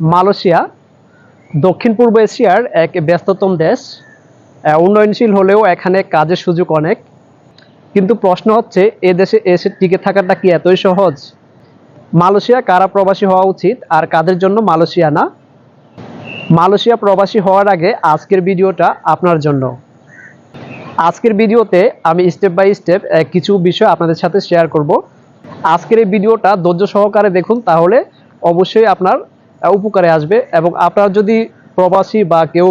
Malaysia, দক্ষিণ পূর্ব এশিয়ার এক ব্যস্ততম দেশ। উন্নয়নশীল হলেও এখানে কাজের সুযোগ অনেক। কিন্তু প্রশ্ন হচ্ছে, এ দেশে এসে টিকে থাকাটা কি এতই সহজ? মালয়েশিয়া কারা প্রবাসী হওয়া উচিত আর কাদের জন্য মালয়েশিয়া না? মালয়েশিয়া প্রবাসী হওয়ার আগে আজকের ভিডিওটা আপনার জন্য। আজকের ভিডিওতে আমি স্টেপ বাই স্টেপ কিছু বিষয় আপনাদের সাথে শেয়ার করব। আজকের এই ভিডিওটা ধৈর্য সহকারে দেখুন, তাহলে অবশ্যই আপনার উপকারে আসবে এবং আপনার যদি প্রবাসী বা কেউ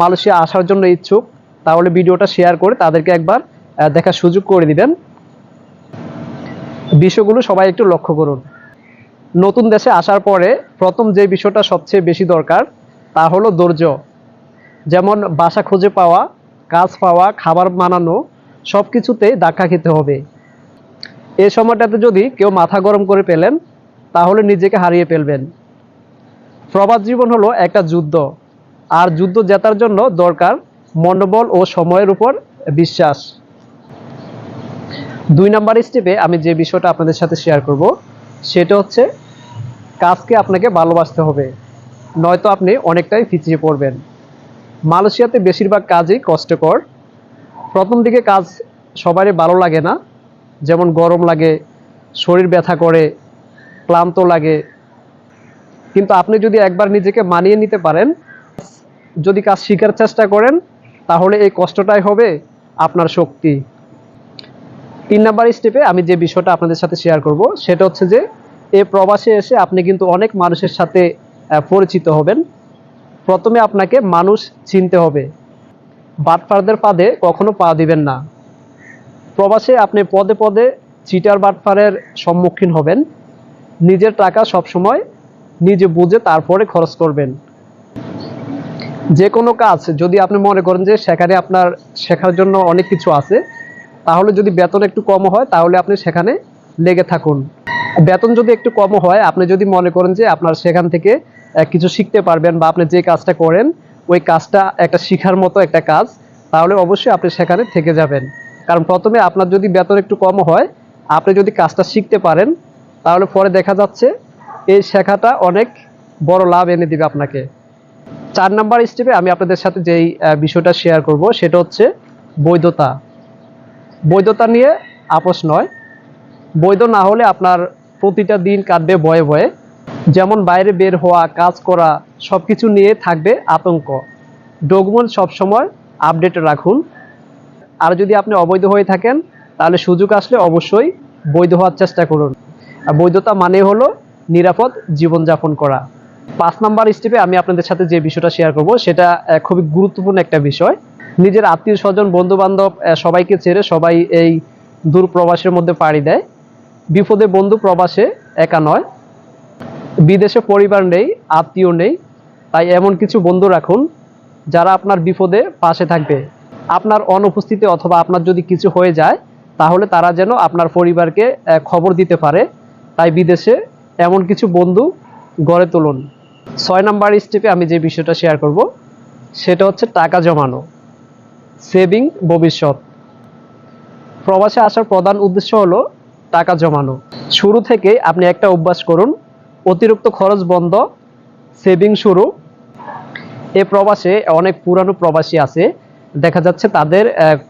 মালয়েশিয়া আসার জন্য ইচ্ছুক, তাহলে ভিডিওটা শেয়ার করে তাদেরকে একবার দেখার সুযোগ করে দিবেন। বিষয়গুলো সবাই একটু লক্ষ্য করুন। নতুন দেশে আসার পরে প্রথম যে বিষয়টা সবচেয়ে বেশি দরকার, তা হলো ধৈর্য। যেমন বাসা খুঁজে পাওয়া, কাজ পাওয়া, খাবার বানানো সব কিছুতেই ধাক্কা খেতে হবে। এই সময়টাতে যদি কেউ মাথা গরম করে পেলেন তাহলে নিজেকে হারিয়ে ফেলবেন। প্রবাস জীবন হলো একটা যুদ্ধ। আর যুদ্ধ জেতার জন্য দরকার মনোবল ও সময়ের উপর বিশ্বাস। দুই নাম্বার স্টেপে আমি যে বিষয়টা আপনাদের সাথে শেয়ার করব, সেটা হচ্ছে কাজকে আপনাকে ভালোবাসতে হবে, নয়তো আপনি অনেকটাই পিছিয়ে পড়বেন। মালয়েশিয়াতে বেশিরভাগ কাজই কষ্টকর। প্রথম দিকে কাজ সবারই ভালো লাগে না, যেমন গরম লাগে, শরীর ব্যথা করে, ক্লান্ত লাগে কিন্তু আপনি যদি একবার নিজেকে মানিয়ে নিতে পারেন, যদি কাজ শেখার চেষ্টা করেন, তাহলে এই কষ্টটাই হবে আপনার শক্তি। তিন নাম্বার স্টেপে আমি যে বিষয়টা আপনাদের সাথে শেয়ার করব, সেটা হচ্ছে যে এই প্রবাসে এসে আপনি কিন্তু অনেক মানুষের সাথে পরিচিত হবেন। প্রথমে আপনাকে মানুষ চিনতে হবে। বাটফারদের পাদে কখনো পা দিবেন না। প্রবাসে আপনি পদে পদে চিটার বাটফারের সম্মুখীন হবেন। নিজের টাকা সবসময় নিজে বুঝে তারপরে খরচ করবেন। যে কোনো কাজ, যদি আপনি মনে করেন যে সেখানে আপনার শেখার জন্য অনেক কিছু আছে, তাহলে যদি বেতন একটু কম হয়, তাহলে আপনি সেখানে লেগে থাকুন। বেতন যদি একটু কম হয়, আপনি যদি মনে করেন যে আপনার সেখান থেকে কিছু শিখতে পারবেন বা আপনি যে কাজটা করেন, ওই কাজটা একটা শিখার মতো একটা কাজ, তাহলে অবশ্যই আপনি সেখানে থেকে যাবেন। কারণ প্রথমে আপনার যদি বেতন একটু কম হয়, আপনি যদি কাজটা শিখতে পারেন, তাহলে পরে দেখা যাচ্ছে এই শেখাটা অনেক বড় লাভ এনে দিবে আপনাকে। চার নাম্বার স্টেপে আমি আপনাদের সাথে যেই বিষয়টা শেয়ার করব, সেটা হচ্ছে বৈধতা। বৈধতা নিয়ে আপোষ নয়। বৈধ না হলে আপনার প্রতিটা দিন কাটবে ভয়ে ভয়ে। যেমন বাইরে বের হওয়া, কাজ করা সব কিছু নিয়ে থাকবে আতঙ্ক। ডকুমেন্ট সবসময় আপডেট রাখুন। আর যদি আপনি অবৈধ হয়ে থাকেন, তাহলে সুযোগ আসলে অবশ্যই বৈধ হওয়ার চেষ্টা করুন। আর বৈধতা মানে হলো নিরাপদ জীবনযাপন করা। পাঁচ নাম্বার স্টেপে আমি আপনাদের সাথে যে বিষয়টা শেয়ার করব, সেটা খুবই গুরুত্বপূর্ণ একটা বিষয়। নিজের আত্মীয় স্বজন বন্ধু বান্ধব সবাইকে ছেড়ে সবাই এই দূর প্রবাসের মধ্যে পাড়ি দেয়। বিপদে বন্ধু প্রবাসে একা নয়। বিদেশে পরিবার নেই, আত্মীয় নেই। তাই এমন কিছু বন্ধু রাখুন, যারা আপনার বিপদে পাশে থাকবে। আপনার অনুপস্থিতি অথবা আপনার যদি কিছু হয়ে যায়, তাহলে তারা যেন আপনার পরিবারকে খবর দিতে পারে। তাই বিদেশে এমন কিছু বন্ধু গড়ে তুলুন। ছয় নাম্বার স্টেপে আমি যে বিষয়টা শেয়ার করব, সেটা হচ্ছে টাকা জমানো সেভিং ভবিষ্যৎ। প্রবাসে আসার প্রধান উদ্দেশ্য হলো টাকা জমানো। শুরু থেকে আপনি একটা অভ্যাস করুন, অতিরিক্ত খরচ বন্ধ সেভিং শুরু। এ প্রবাসে অনেক পুরানো প্রবাসী আছে, দেখা যাচ্ছে তাদের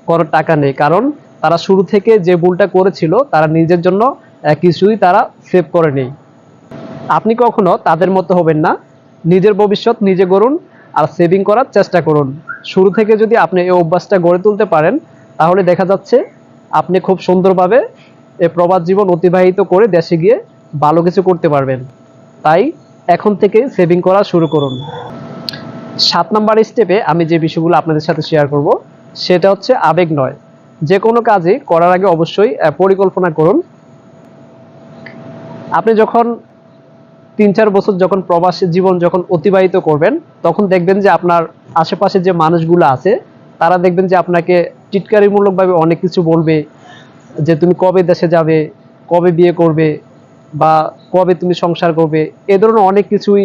কোনো টাকা নেই। কারণ তারা শুরু থেকে যে ভুলটা করেছিল, তারা নিজের জন্য কিছুই তারা সেভ করে নেই আপনি কখনো তাদের মতো হবেন না। নিজের ভবিষ্যৎ নিজে গড়ুন আর সেভিং করার চেষ্টা করুন। শুরু থেকে যদি আপনি এই অভ্যাসটা গড়ে তুলতে পারেন, তাহলে দেখা যাচ্ছে আপনি খুব সুন্দরভাবে এই প্রবাস জীবন অতিবাহিত করে দেশে গিয়ে ভালো কিছু করতে পারবেন। তাই এখন থেকে সেভিং করা শুরু করুন। সাত নাম্বার স্টেপে আমি যে বিষয়গুলো আপনাদের সাথে শেয়ার করব, সেটা হচ্ছে আবেগ নয়। যে কোনো কাজই করার আগে অবশ্যই পরিকল্পনা করুন। আপনি যখন তিন চার বছর যখন প্রবাসী জীবন যখন অতিবাহিত করবেন, তখন দেখবেন যে আপনার আশেপাশে যে মানুষগুলো আছে, তারা দেখবেন যে আপনাকে টিটকারিমূলকভাবে অনেক কিছু বলবে যে তুমি কবে দেশে যাবে, কবে বিয়ে করবে বা কবে তুমি সংসার করবে। এ ধরনের অনেক কিছুই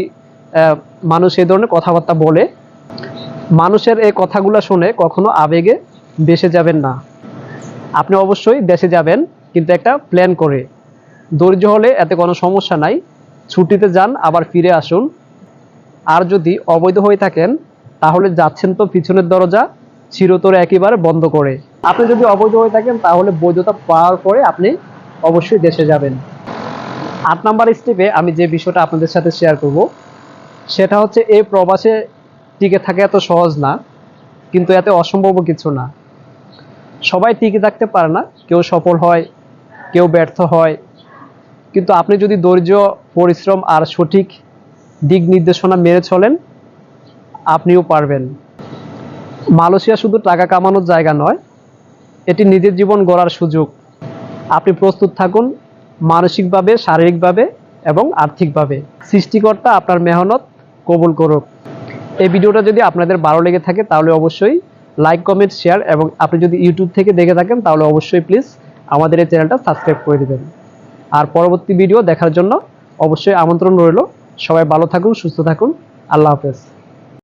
মানুষ এ ধরনের কথাবার্তা বলে। মানুষের এই কথাগুলো শুনে কখনো আবেগে বেসে যাবেন না। আপনি অবশ্যই দেশে যাবেন, কিন্তু একটা প্ল্যান করে। ধৈর্য হলে এতে কোনো সমস্যা নাই। ছুটিতে যান, আবার ফিরে আসুন। আর যদি অবৈধ হয়ে থাকেন, তাহলে যাচ্ছেন তো পিছনের দরজা, চিরতরে একেবারে বন্ধ করে। আপনি যদি অবৈধ হয়ে থাকেন, তাহলে বৈধতা পাওয়ার পরে আপনি অবশ্যই দেশে যাবেন। আট নাম্বার স্টেপে আমি যে বিষয়টা আপনাদের সাথে শেয়ার করব, সেটা হচ্ছে এই প্রবাসে টিকে থাকা এত সহজ না, কিন্তু এতে অসম্ভব কিছু না। সবাই টিকে থাকতে পারে না, কেউ সফল হয়, কেউ ব্যর্থ হয় কিন্তু আপনি যদি ধৈর্য, পরিশ্রম আর সঠিক দিক নির্দেশনা মেনে চলেন, আপনিও পারবেন। মালয়েশিয়া শুধু টাকা কামানোর জায়গা নয়, এটি নিজের জীবন গড়ার সুযোগ। আপনি প্রস্তুত থাকুন মানসিকভাবে, শারীরিকভাবে এবং আর্থিকভাবে। সৃষ্টিকর্তা আপনার মেহনত কবুল করুক। এই ভিডিওটা যদি আপনাদের ভালো লেগে থাকে, তাহলে অবশ্যই লাইক, কমেন্ট, শেয়ার এবং আপনি যদি ইউটিউব থেকে দেখে থাকেন, তাহলে অবশ্যই প্লিজ আমাদের এই চ্যানেলটা সাবস্ক্রাইব করে দিবেন। আর পরবর্তী ভিডিও দেখার জন্য অবশ্যই আমন্ত্রণ রইল। সবাই ভালো থাকুন, সুস্থ থাকুন। আল্লাহ হাফেজ।